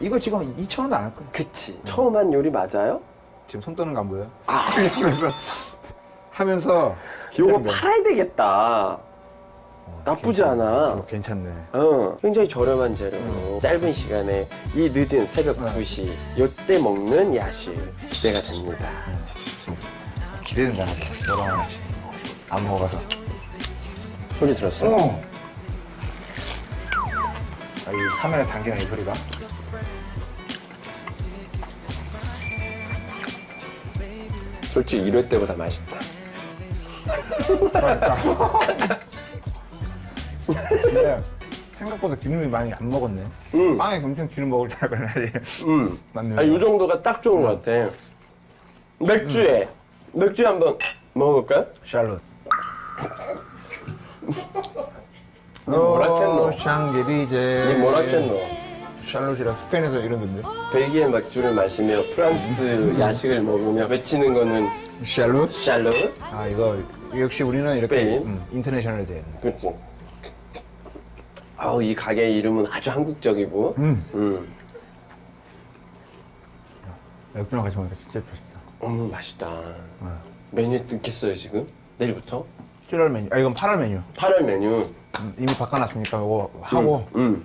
이거 지금 2천 원도 안 할 거야. 그치. 처음 한 요리 맞아요? 지금 손 떠는 거 안 보여요? 하면서 하면서 요거 기다린. 팔아야 되겠다. 나쁘지 괜찮네. 않아. 이거 괜찮네. 어, 굉장히 저렴한 재료로 짧은 시간에 이 늦은 새벽 2시 요때 먹는 야식 기대가 됩니다. 기대된다. 너랑. 안 먹어서. 소리 들었어? 어. 아, 이 카메라 당기는 이 소리가. 솔직히 1회 때보다 맛있다. 근데 생각보다 기름이 많이 안 먹었네. 음. 빵에 엄청 기름 먹을 줄 알았는데. 음. 맞네. 아, 요 정도가 딱 좋은 것 같아. 맥주에 맥주 한번 먹어볼까요? 샬롯. 뭐라 했노? 샹게리제. 이 뭐라 했노? 샬롯이라 스페인에서 이러던데. 벨기에 맥주를 마시며 프랑스 야식을 먹으며 외치는 거는 샬롯? 샬롯? 아 이거 역시 우리는 이렇게 스페인? 음, 인터내셔널 돼. 그렇지. 아우 이 가게 이름은 아주 한국적이고. 음. 음. 맥주랑 같이 먹으니까 진짜 좋다. 음 맛있다. 어. 메뉴 뜯겠어요 지금? 내일부터? 7월 메뉴. 아 이건 8월 메뉴. 8월 메뉴. 음, 이미 바꿔놨으니까 이거 하고 음.